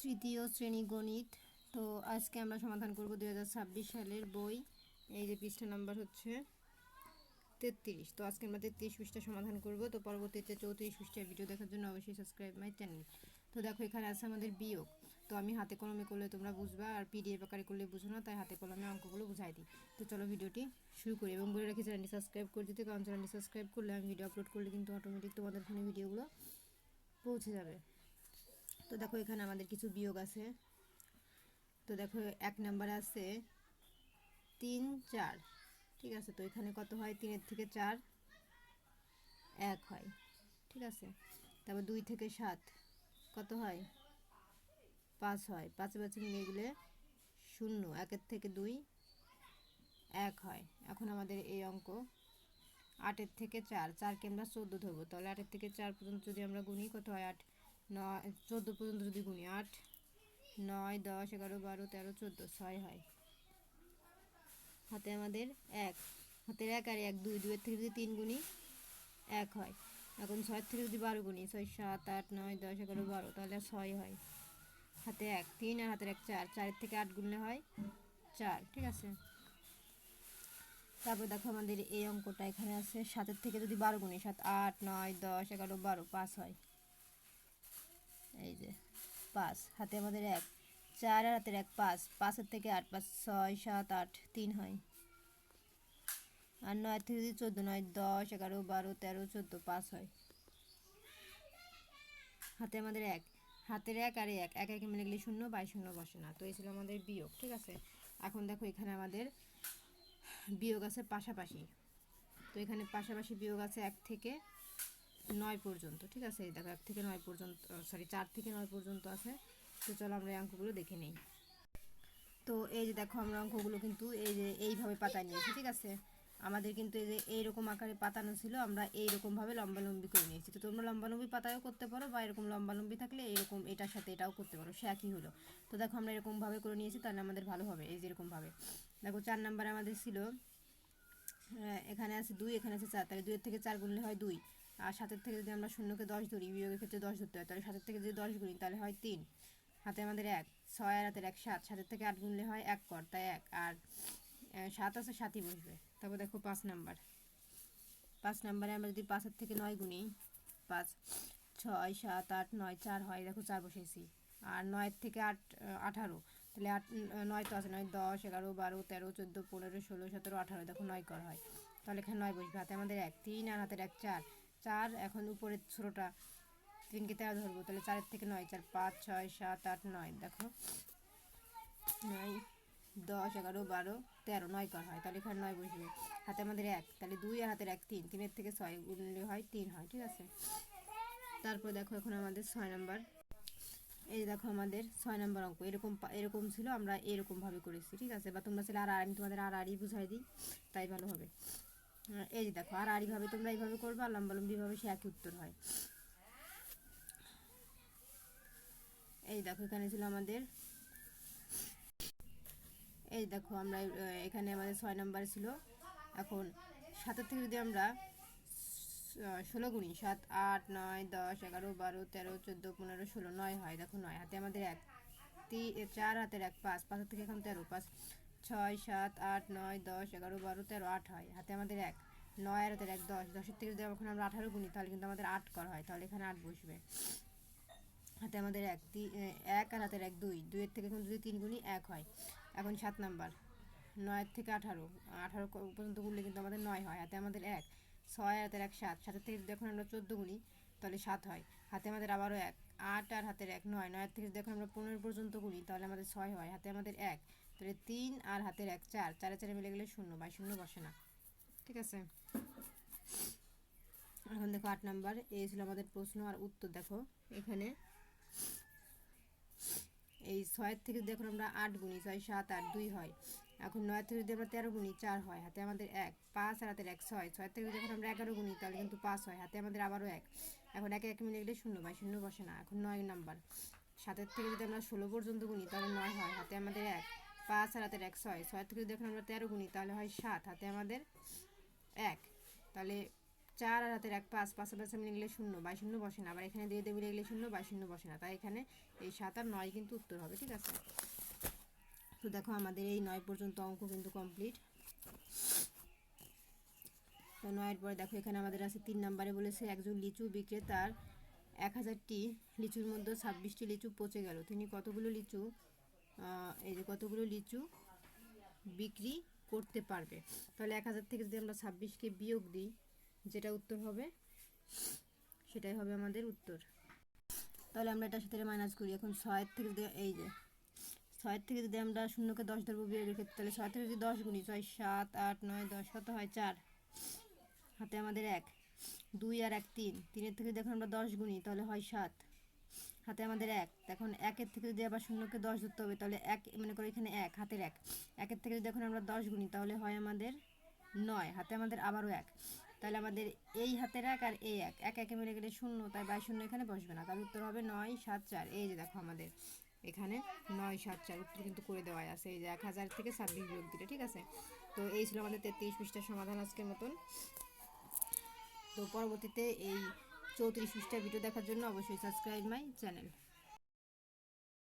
তৃতীয় শ্রেণি গণিত। তো আজকে আমরা সমাধান করব দু হাজার ছাব্বিশ সালের বই। এই যে পৃষ্ঠা নাম্বার হচ্ছে তেত্রিশ। তো আজকে আমরা তেত্রিশ পৃষ্ঠা সমাধান করব। তো পরবর্তীতে চৌত্রিশ পৃষ্ঠার ভিডিও দেখার জন্য অবশ্যই সাবস্ক্রাইব মাই চ্যানেল তো দেখো, এখানে আছে আমাদের বিয়োগ। তো আমি হাতে কলমে করলে তোমরা বুঝবা, আর পিডিএফ আকারে করলে বুঝো না, তাই হাতে কলমে অঙ্কগুলো বুঝাই দিই। তো চলো ভিডিওটি শুরু করি। এবং বলে রাখি চ্যানেলটি সাবস্ক্রাইব করে দিতে, কারণ চ্যানেলটি সাবস্ক্রাইব করলে আমি ভিডিও আপলোড করলে কিন্তু অটোমেটিক তোমাদের ফোনে ভিডিওগুলো পৌঁছে যাবে। তো দেখো এখানে আমাদের কিছু বিয়োগ আছে। তো দেখো এক নাম্বার আছে তিন, চার। ঠিক আছে, তো এখানে কত হয়? তিনের থেকে চার এক হয়। ঠিক আছে, তারপর দুই থেকে সাত কত হয়? পাঁচ হয়। পাঁচে পাঁচে মিলে গেলে শূন্য, একের থেকে দুই এক হয়। এখন আমাদের এই অঙ্ক আটের থেকে চার। চারকে আমরা চোদ্দ ধরবো। তাহলে আটের থেকে চার পর্যন্ত যদি আমরা গুনি, কত হয়? আট। নয়, চোদ্দ পর্যন্ত যদি গুনি আট, নয়, দশ, এগারো, বারো, তেরো, চোদ্দ, ছয় হয়। হাতে আমাদের এক। হাতের এক আর এক দুই, দুইয়ের থেকে যদি তিন গুণি এক হয়। এখন ছয়ের থেকে যদি বারো গুণি ছয়, সাত, আট, নয়, দশ, এগারো, বারো, তাহলে ছয় হয়। হাতে এক, তিন আর হাতের এক চার। চারের থেকে আট গুনলে হয় চার, ঠিক আছে? তারপর দেখো আমাদের এই অঙ্কটা এখানে আছে। সাতের থেকে যদি বারো গুণি সাত, আট, নয়, দশ, এগারো, বারো, পাঁচ হয়। এই যে, পাঁচ, হাতে আমাদের এক, চার আর হাতের এক, পাঁচ, পাঁচের থেকে আট, পাঁচ, ছয়, সাত, আট, তিন হয়। আর নয় থেকে যদি চোদ্দ, নয়, দশ, এগারো, বারো, তেরো, চোদ্দ, পাঁচ হয়। হাতে আমাদের এক, হাতের এক আর এক এক এক মিলে গেলে শূন্য, বাই শূন্য বসে না। তো এই ছিল আমাদের বিয়োগ, ঠিক আছে? এখন দেখো এখানে আমাদের বিয়োগ আছে পাশাপাশি। তো এখানে পাশাপাশি বিয়োগ আছে এক থেকে নয় পর্যন্ত, ঠিক আছে? এই দেখো, এক থেকে নয় পর্যন্ত সরি চার থেকে নয় পর্যন্ত আছে। তো চলো আমরা এই অঙ্কগুলো দেখে নিই। তো এই যে দেখো, আমরা অঙ্কগুলো কিন্তু এই যে এইভাবে পাতা নিয়েছি, ঠিক আছে? আমাদের কিন্তু এই যে এইরকম আকারে পাতানো ছিল, আমরা এইরকমভাবে লম্বালম্বি করে নিয়েছি। তো তোমরা লম্বালম্বি পাতায়ও করতে পারো, বা এরকম লম্বালম্বি থাকলে এরকম এটার সাথে এটাও করতে পারো, সে একই হলো। তো দেখো, আমরা এরকমভাবে করে নিয়েছি, তাহলে আমাদের ভালো হবে, এই যে এরকমভাবে। দেখো, চার নাম্বারে আমাদের ছিল এখানে আছে দুই, এখানে আছে চার, তাহলে দুইয়ের থেকে চার গুনলে হয় দুই। আর সাতের থেকে যদি আমরা শূন্যকে দশ ধরি, বিয়োগের ক্ষেত্রে দশ ধরতে হয়, তাহলে সাতের থেকে যদি দশ গুনি, তাহলে হয় তিন। হাতে আমাদের এক, ছয় আর হাতের এক, সাত। সাতের থেকে আট গুনলে হয় এক কর, তাই এক। আর সাত আছে, সাতই বসবে। তারপর দেখো পাঁচ নাম্বার। পাঁচ নাম্বারে আমরা যদি পাঁচের থেকে নয় গুনি, পাঁচ, ছয়, সাত, আট, নয়, চার হয়, দেখো চার বসেছি। আর নয়ের থেকে আট আঠারো, তাহলে আট নয় তো আছে, নয়, দশ, এগারো, বারো, তেরো, চোদ্দ, পনেরো, ষোলো, সতেরো, আঠারো, দেখো নয় কর হয়। তাহলে এখানে নয় বসবে, হাতে আমাদের এক, তিন আর হাতের এক, চার। চার, এখন উপরের ছোটোটা তিনকে তেরো ধরবো, তাহলে চারের থেকে নয়, চার, পাঁচ, ছয়, সাত, আট, নয়, দেখো। নয়, দশ, এগারো, বারো, তেরো, নয় কর হয়, তাহলে এখানে নয় বসবে হাতে আমাদের এক, তাহলে দুই আর হাতের এক, তিন, তিনের থেকে ছয় গুনলে হয় তিন হয়, ঠিক আছে? তারপর দেখো এখন আমাদের ছয় নাম্বার। এই দেখো আমাদের ছয় নম্বর অঙ্ক, এরকম এরকম ছিল, আমরা এরকমভাবে করেছি, ঠিক আছে? বা তোমরা ছিল আর, আমি তোমাদের আর আরই বুঝাই দিই, তাই ভালো হবে। এই যে দেখো, আর আড়িভাবে তোমরা এইভাবে করবে আর লম্বালম্বিভাবে সে একই উত্তর হয়। এই দেখো, এখানে ছিল আমাদের, এই দেখো, আমরা এখানে আমাদের ছয় নাম্বার ছিল। এখন সাতের থেকে যদি আমরা ষোলো গুণি সাত, আট, নয়, দশ, এগারো, বারো, তেরো, চোদ্দ, পনেরো, ষোলো, নয় হয়, দেখো নয়, হাতে আমাদের এক, তি, চার হাতের এক, পাঁচ, পাঁচের থেকে এখন তেরো, পাঁচ ছয়, সাত, আট, নয়, দশ, এগারো, বারো, তেরো, আট হয়। হাতে আমাদের এক, নয় আর হাতের এক, দশ। দশের থেকে যদি এখন আমরা আঠারো গুনি, তাহলে কিন্তু আমাদের আট করা হয়। তাহলে এখানে আট বসবে। হাতে আমাদের এক এক আর হাতের এক, দুই। দুইয়ের থেকে এখন যদি তিন গুণি এক হয়। এখন সাত নাম্বার। নয়ের থেকে আঠারো। আঠারো পর্যন্ত গুনলে কিন্তু আমাদের নয় হয়। হাতে আমাদের এক, ছয় হাতের এক, সাত। সাতের থেকে যদি এখন আমরা চোদ্দ গুনি, তাহলে সাত হয়। হাতে আমাদের আবারও এক, আট আর হাতের এক, নয়। নয়ের থেকে যদি এখন আমরা পনেরো পর্যন্ত গুনি, তাহলে আমাদের ছয় হয়। হাতে আমাদের এক তাহলে তিন আর হাতের এক চার, চারে চারে মিলে গেলে শূন্য, বাই শূন্য বসে না। ঠিক আছে? এখন দেখো আট নাম্বার, এই ছিল আমাদের প্রশ্ন আর উত্তর দেখো এখানে। এই ছয়ের থেকে যদি এখন আমরা আট গুনি, ছয় সাত আট দুই হয়, এখন নয় থেকে যদি আমরা তেরো গুণি চার হয়, হাতে আমাদের এক, পাঁচ আর হাতের এক ছয় ছয় থেকে যখন আমরা এগারো গুণি তাহলে কিন্তু পাঁচ হয়, হাতে আমাদের আবারও এক। এখন একে এক মিলে গেলে শূন্য, বাই শূন্য বসে না, এখন নয় নাম্বার। সাতের থেকে যদি আমরা ষোলো পর্যন্ত গুনি, তাহলে নয় হয়, হাতে আমাদের এক। পাঁচ আর হাতের এক ছয়। ছয় থেকে যদি এখন আমরা তেরো গুনি, তাহলে হয় সাত। হাতে আমাদের এক। তাহলে চার আর হাতের এক, পাঁচ। পাঁচে পাঁচে মিলে গেলে শূন্য। বাই শূন্য বসে না। আবার এখানে দিয়ে দেবে গেলে শূন্য, বাই শূন্য বসে না। তাই এখানে এই সাত আর নয় কিন্তু উত্তর হবে, ঠিক আছে? তো দেখো আমাদের এই নয় পর্যন্ত অঙ্ক কিন্তু কমপ্লিট তো নয়ের পরে দেখো, এখানে আমাদের আছে তিন নম্বরে বলেছে, একজন লিচু বিক্রেতার এক হাজারটি লিচুর মধ্যে ছাব্বিশটি লিচু পচে গেল। তিনি কতগুলো লিচু? এই যে কতগুলো লিচু বিক্রি করতে পারবে। তাহলে এক হাজার থেকে যদি আমরা ছাব্বিশকে বিয়োগ দিই, যেটা উত্তর হবে, সেটাই হবে আমাদের উত্তর। তাহলে আমরা এটার সাথে মাইনাস করি। এখন ছয়ের থেকে যদি এই যে ছয়ের থেকে যদি আমরা শূন্যকে দশ ধরবো বিয়োগের ক্ষেত্রে, তাহলে ছয় থেকে যদি দশ গুণি, ছয় সাত, আট, নয়, দশ, কত হয়? চার। হাতে আমাদের এক। দুই আর এক, তিন। তিনের থেকে যখন আমরা দশ গুণি, তাহলে হয় সাত। হাতে আমাদের এক। এখন একের থেকে যদি আবার শূন্যকে দশ ধরতে হবে, তাহলে এক, মনে করো এখানে এক, হাতের এক। একের থেকে যদি এখন আমরা দশ গুণি তাহলে হয় আমাদের নয়, হাতে আমাদের আবারও এক। তাহলে আমাদের এই হাতের এক আর এই এক। এক একে মিলে গেলে শূন্য, তাই বাই শূন্য এখানে বসবে না। তার উত্তর হবে নয়, সাত, চার। এই যে দেখো আমাদের এখানে নয়, সাত, চার উত্তর কিন্তু করে দেওয়া আছে। এই যে এক হাজার থেকে ছাব্বিশ বিয়োগ দিলে ঠিক আছে? তো এই ছিল আমাদের তেত্রিশ পৃষ্ঠার সমাধান আজকের মতন। তো পরবর্তীতে এই চৌত্রিশ পৃষ্ঠার ভিডিও দেখার জন্য অবশ্যই সাবস্ক্রাইব মাই চ্যানেল